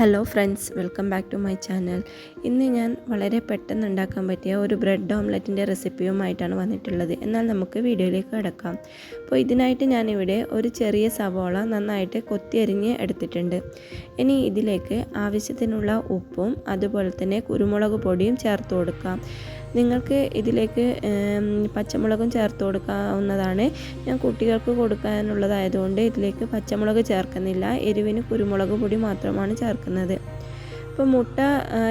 Hello friends welcome back to my channel. ഇന്ന് ഞാൻ വളരെ പെട്ടെന്ന് ഉണ്ടാക്കാൻ പറ്റിയ ഒരു ബ്രെഡ് ഓംലെറ്റിന്റെ റെസിപ്പിയുമായിട്ടാണ് വന്നിട്ടുള്ളത്. എന്നാൽ നമുക്ക് വീഡിയോയിലേക്ക് കിടക്കാം. അപ്പോൾ ഇതിനായിട്ട് ഞാനിവിടെ ഒരു ചെറിയ സവോള നന്നായിട്ട് കൊത്തിയരിഞ്ഞ് എടുത്തിട്ടുണ്ട്. ഇനി ഇതിലേക്ക് ആവശ്യത്തിനുള്ള ഉപ്പും അതുപോലെ തന്നെ കുരുമുളക് പൊടിയും ചേർത്ത് കൊടുക്കാം. നിങ്ങൾക്ക് ഇതിലേക്ക് പച്ചമുളകും ചേർത്ത് കൊടുക്കാവുന്നതാണ്. ഞാൻ കുട്ടികൾക്ക് കൊടുക്കാനുള്ളതായതുകൊണ്ട് ഇതിലേക്ക് പച്ചമുളക് ചേർക്കുന്നില്ല. എരിവിന് കുരുമുളക് പൊടി മാത്രമാണ് ചേർക്കുന്നത്. അപ്പോൾ മുട്ട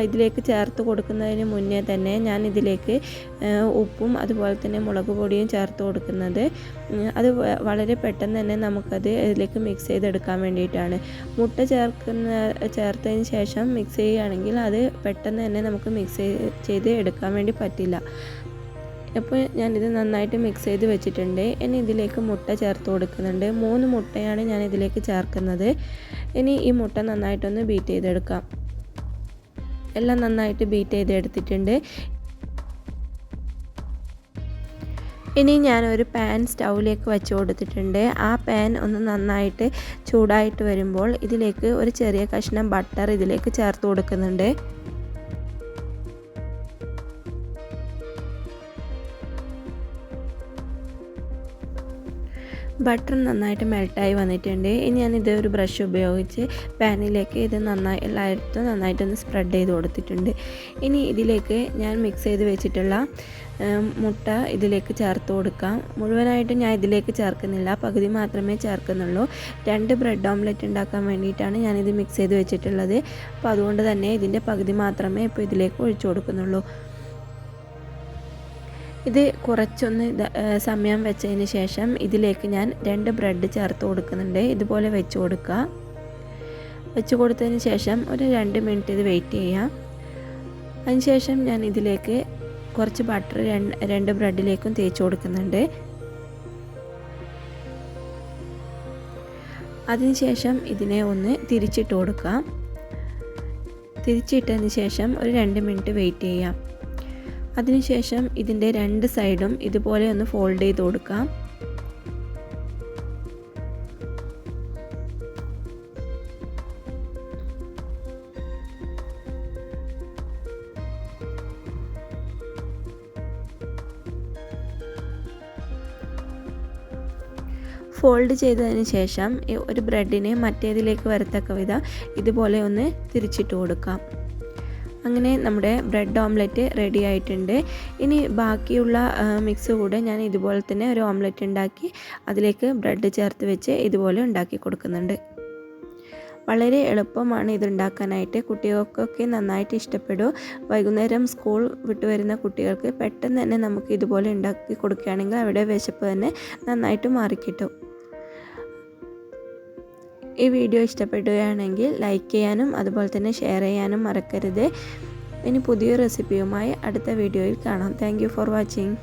ഇതിലേക്ക് ചേർത്ത് കൊടുക്കുന്നതിന് മുന്നേ തന്നെ ഞാൻ ഇതിലേക്ക് ഉപ്പും അതുപോലെ തന്നെ മുളക് പൊടിയും ചേർത്ത് കൊടുക്കുന്നത്. അത് വളരെ പെട്ടെന്ന് തന്നെ നമുക്കത് ഇതിലേക്ക് മിക്സ് ചെയ്തെടുക്കാൻ വേണ്ടിയിട്ടാണ്. മുട്ട ചേർക്കുന്ന ചേർത്തതിന് ശേഷം മിക്സ് ചെയ്യുകയാണെങ്കിൽ അത് പെട്ടെന്ന് തന്നെ നമുക്ക് മിക്സ് ചെയ്ത് എടുക്കാൻ വേണ്ടി പറ്റില്ല. അപ്പോൾ ഞാനിത് നന്നായിട്ട് മിക്സ് ചെയ്ത് വെച്ചിട്ടുണ്ട്. ഇനി ഇതിലേക്ക് മുട്ട ചേർത്ത് കൊടുക്കുന്നുണ്ട്. മൂന്ന് മുട്ടയാണ് ഞാൻ ഇതിലേക്ക് ചേർക്കുന്നത്. ഇനി ഈ മുട്ട നന്നായിട്ടൊന്ന് ബീറ്റ് ചെയ്തെടുക്കാം. എല്ലാം നന്നായിട്ട് ബീറ്റ് ചെയ്ത് എടുത്തിട്ടുണ്ട്. ഇനി ഞാനൊരു പാൻ സ്റ്റൗവിലേക്ക് വെച്ച് കൊടുത്തിട്ടുണ്ട്. ആ പാൻ ഒന്ന് നന്നായിട്ട് ചൂടായിട്ട് വരുമ്പോൾ ഇതിലേക്ക് ഒരു ചെറിയ കഷ്ണം ബട്ടർ ഇതിലേക്ക് ചേർത്ത് കൊടുക്കുന്നുണ്ട്. ബട്ടർ നന്നായിട്ട് മെൽട്ടായി വന്നിട്ടുണ്ട്. ഇനി ഞാൻ ഇത് ഒരു ബ്രഷ് ഉപയോഗിച്ച് പാനിലേക്ക് ഇത് നന്നായി എല്ലായിടത്തും നന്നായിട്ടൊന്ന് സ്പ്രെഡ് ചെയ്ത് കൊടുത്തിട്ടുണ്ട്. ഇനി ഇതിലേക്ക് ഞാൻ മിക്സ് ചെയ്ത് വെച്ചിട്ടുള്ള മുട്ട ഇതിലേക്ക് ചേർത്ത് കൊടുക്കാം. മുഴുവനായിട്ട് ഞാൻ ഇതിലേക്ക് ചേർക്കുന്നില്ല. പകുതി മാത്രമേ ചേർക്കുന്നുള്ളൂ. രണ്ട് ബ്രെഡ് ഓംലെറ്റ് ഉണ്ടാക്കാൻ വേണ്ടിയിട്ടാണ് ഞാനിത് മിക്സ് ചെയ്ത് വെച്ചിട്ടുള്ളത്. അപ്പോൾ അതുകൊണ്ട് തന്നെ ഇതിന്റെ പകുതി മാത്രമേ ഇപ്പോൾ ഇതിലേക്ക് ഒഴിച്ചു കൊടുക്കുന്നുള്ളൂ. ഇത് കുറച്ചൊന്ന് സമയം വെച്ചതിന് ശേഷം ഇതിലേക്ക് ഞാൻ രണ്ട് ബ്രെഡ് ചേർത്ത് കൊടുക്കുന്നുണ്ട്. ഇതുപോലെ വെച്ച് കൊടുക്കുക. വെച്ച് കൊടുത്തതിന് ശേഷം ഒരു രണ്ട് മിനിറ്റ് ഇത് വെയിറ്റ് ചെയ്യാം അതിനുശേഷം ഞാൻ ഇതിലേക്ക് കുറച്ച് ബട്ടർ രണ്ട് ബ്രെഡിലേക്കും തേച്ച് കൊടുക്കുന്നുണ്ട്. അതിനുശേഷം ഇതിനെ ഒന്ന് തിരിച്ചിട്ട് കൊടുക്കാം തിരിച്ചിട്ടതിന് ശേഷം ഒരു രണ്ട് മിനിറ്റ് വെയിറ്റ് ചെയ്യാം അതിനുശേഷം ഇതിന്റെ രണ്ട് സൈഡും ഇതുപോലെ ഒന്ന് ഫോൾഡ് ചെയ്ത് കൊടുക്കാം. ഫോൾഡ് ചെയ്തതിന് ശേഷം ഒരു ബ്രെഡിനെ മറ്റേതിലേക്ക് വരത്തക്ക വിധം ഇതുപോലെ ഒന്ന് തിരിച്ചിട്ട് കൊടുക്കാം. അങ്ങനെ നമ്മുടെ ബ്രെഡ് ഓംലെറ്റ് റെഡി ആയിട്ടുണ്ട്. ഇനി ബാക്കിയുള്ള മിക്സ് കൂടെ ഞാൻ ഇതുപോലെ തന്നെ ഒരു ഓംലെറ്റ് ഉണ്ടാക്കി അതിലേക്ക് ബ്രെഡ് ചേർത്ത് വെച്ച് ഇതുപോലെ ഉണ്ടാക്കി കൊടുക്കുന്നുണ്ട്. വളരെ എളുപ്പമാണ് ഇതുണ്ടാക്കാനായിട്ട് കുട്ടികൾക്കൊക്കെ നന്നായിട്ട് ഇഷ്ടപ്പെടും. വൈകുന്നേരം സ്കൂൾ വിട്ടു വരുന്ന കുട്ടികൾക്ക് പെട്ടെന്ന് തന്നെ നമുക്ക് ഇതുപോലെ ഉണ്ടാക്കി കൊടുക്കുകയാണെങ്കിൽ അവിടെ വിശപ്പ് തന്നെ നന്നായിട്ട് മാറിക്കിട്ടും. ഈ വീഡിയോ ഇഷ്ടപ്പെടുകയാണെങ്കിൽ ലൈക്ക് ചെയ്യാനും അതുപോലെ തന്നെ ഷെയർ ചെയ്യാനും മറക്കരുത്. ഇനി പുതിയ റെസിപ്പിയുമായി അടുത്ത വീഡിയോയിൽ കാണാം. Thank for watching